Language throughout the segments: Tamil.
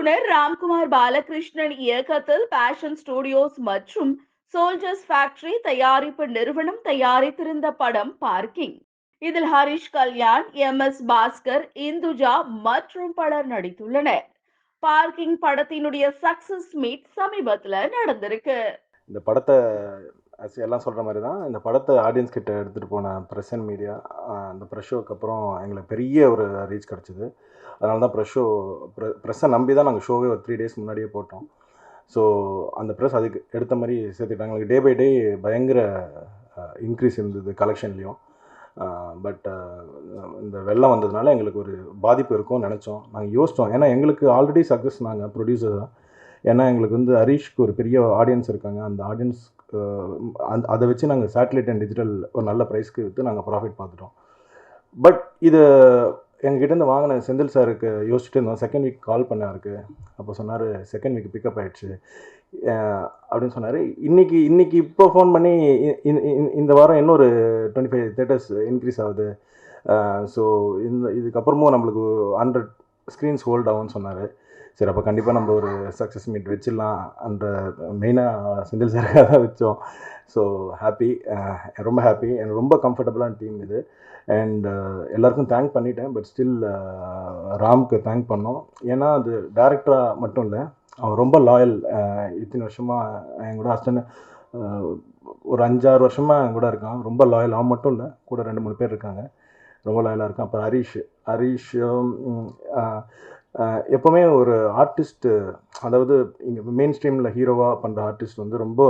இயக்குனர் ராம்குமார் பாலகிருஷ்ணன் இயக்கத்தில் பேஷன் ஸ்டுடியோஸ் மற்றும் சோல்ஜர்ஸ் ஃபேக்டரி தயாரிப்பு நிறுவனம் தயாரித்திருந்த படம் பார்க்கிங் இதில் ஹரிஷ் கல்யாண் எம் எஸ் பாஸ்கர் இந்துஜா மற்றும் பலர் நடித்துள்ளனர். பார்க்கிங் படத்தினுடைய சக்சஸ் மீட் சமீபத்தில் நடந்திருக்கு. இந்த படத்தை அஸ் எல்லாம் சொல்கிற மாதிரி தான் இந்த படத்தை ஆடியன்ஸ் கிட்ட எடுத்துகிட்டு போன ப்ரெஸ் அண்ட் மீடியா அந்த ப்ரெஸ் ஷோக்கு அப்புறம் எங்களுக்கு பெரிய ஒரு ரீச் கிடச்சிது. அதனால தான் ப்ரெஸ் ஷோ ப்ரெஸ்ஸை நம்பி தான் நாங்கள் ஷோவே ஒரு த்ரீ டேஸ் முன்னாடியே போட்டோம். ஸோ அந்த ப்ரெஸ் அதுக்கு எடுத்த மாதிரி சேர்த்துக்கிட்டாங்க. எங்களுக்கு டே பை டே பயங்கர இன்க்ரீஸ் இருந்தது கலெக்ஷன்லேயும் பட் இந்த வெள்ளம் வந்ததுனால எங்களுக்கு ஒரு பாதிப்பு இருக்கும்னு நினச்சோம். நாங்கள் யோசித்தோம் ஏன்னா எங்களுக்கு ஆல்ரெடி சக்ஸஸ் நாங்கள் ப்ரொடியூசர் தான் ஏன்னா எங்களுக்கு வந்து ஹரீஷ்க்கு ஒரு பெரிய ஆடியன்ஸ் இருக்காங்க. அந்த ஆடியன்ஸ் அந்த அதை வச்சு நாங்கள் சேட்டலைட் அண்ட் டிஜிட்டல் ஒரு நல்ல ப்ரைஸ்க்கு விற்று நாங்கள் ப்ராஃபிட் பார்த்துட்டோம். பட் இது எங்ககிட்டேருந்து வாங்கின செந்தில் சாருக்கு யோசிச்சுட்டு இருந்தோம். செகண்ட் வீக் கால் பண்ணாருக்கு. அப்போ சொன்னார் செகண்ட் வீக் பிக்கப் ஆகிடுச்சு அப்படின்னு சொன்னார். இன்றைக்கி இன்றைக்கி இப்போ ஃபோன் பண்ணி இந்த வாரம் இன்னொரு டுவெண்ட்டி ஃபைவ் தேட்டர்ஸ் இன்க்ரீஸ் ஆகுது ஸோ இந்த இதுக்கப்புறமும் நம்மளுக்கு ஹண்ட்ரட் ஸ்க்ரீன்ஸ் ஹோல்ட் ஆகும்னு சொன்னார். சரி அப்போ கண்டிப்பாக நம்ம ஒரு சக்ஸஸ் மீட் வச்சிடலாம் அந்த மெயினாக செந்தில் சாருக்காக தான் வச்சோம். ஸோ ஹாப்பி ரொம்ப ஹாப்பி எனக்கு ரொம்ப கம்ஃபர்டபுளான டீம் இது. அண்ட் எல்லாருக்கும் தேங்க் பண்ணிட்டேன் பட் ஸ்டில் ராம்க்கு தேங்க் பண்ணோம். ஏன்னா அது டேரக்டராக மட்டும் இல்லை அவன் ரொம்ப லாயல் இத்தனை வருஷமாக என் கூட அஸ்டன் ஒரு அஞ்சாறு வருஷமாக என் கூட இருக்கான். ரொம்ப லாயல் அவன் மட்டும் இல்லை கூட ரெண்டு மூணு பேர் இருக்காங்க. ரொம்ப லாயலாக இருக்கான். அப்புறம் ஹரீஷ் ஹரீஷும் எப்போவுமே ஒரு ஆர்டிஸ்ட்டு அதாவது இங்கே மெயின் ஸ்ட்ரீமில் ஹீரோவாக பண்ணுற ஆர்டிஸ்ட் வந்து ரொம்ப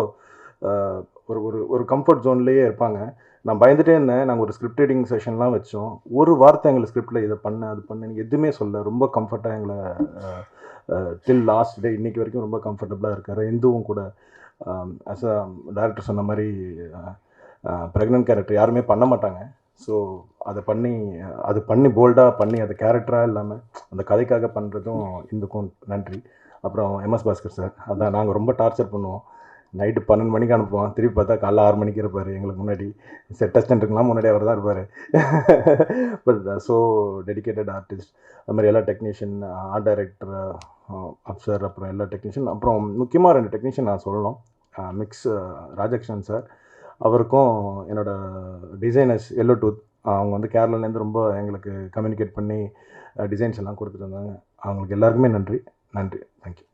ஒரு ஒரு ஒரு கம்ஃபர்ட் ஜோன்லேயே இருப்பாங்க. நான் பயந்துட்டே இருந்தேன். நாங்கள் ஒரு ஸ்கிரிப்ட் ரீடிங் செஷன்லாம் வச்சோம். ஒரு வார்த்தை எங்களை ஸ்கிரிப்டில் இதை பண்ண அது பண்ண எதுவுமே சொல்ல ரொம்ப கம்ஃபர்ட்டாக எங்களை டில் லாஸ்ட் டே இன்றைக்கி வரைக்கும் ரொம்ப கம்ஃபர்டபுளாக இருக்கார். இந்துவும் கூட ஆஸ் அ டேரக்டர் சொன்ன மாதிரி ப்ரெக்னென்ட் கேரக்டர் யாருமே பண்ண மாட்டாங்க. ஸோ அதை பண்ணி அது பண்ணி போல்டாக பண்ணி அது கேரக்டராக இல்லாமல் அந்த கதைக்காக பண்ணுறதும் இந்துக்கும் நன்றி. அப்புறம் எம்எஸ் பாஸ்கர் சார் அதான் நாங்கள் ரொம்ப டார்ச்சர் பண்ணுவோம். நைட்டு பன்னெண்டு மணிக்கு அனுப்புவோம் திருப்பி பார்த்தா காலைல ஆறு மணிக்கு இருப்பார் எங்களுக்கு முன்னாடி. செட் அசிஸ்டண்ட்டுக்கெலாம் முன்னாடி அவர் தான் இருப்பார். பட் ஸோ டெடிக்கேட்டட் ஆர்டிஸ்ட் அது மாதிரி எல்லா டெக்னீஷியன் ஆர்ட் டைரக்டர் அப்சர் அப்புறம் எல்லா டெக்னீஷியன் அப்புறம் முக்கியமாக ரெண்டு டெக்னீஷியன் நான் சொல்லணும். மிக்ஸ் ராஜகிருஷ்ணன் சார் அவருக்கும் என்னோடய டிசைனர்ஸ் எல்லோ டூத் அவங்க வந்து கேரளாலேருந்து ரொம்ப எங்களுக்கு கம்யூனிகேட் பண்ணி டிசைன்ஸ் எல்லாம் கொடுத்துட்டு இருந்தாங்க அவங்களுக்கு எல்லாருக்குமே நன்றி. நன்றி. தேங்க்யூ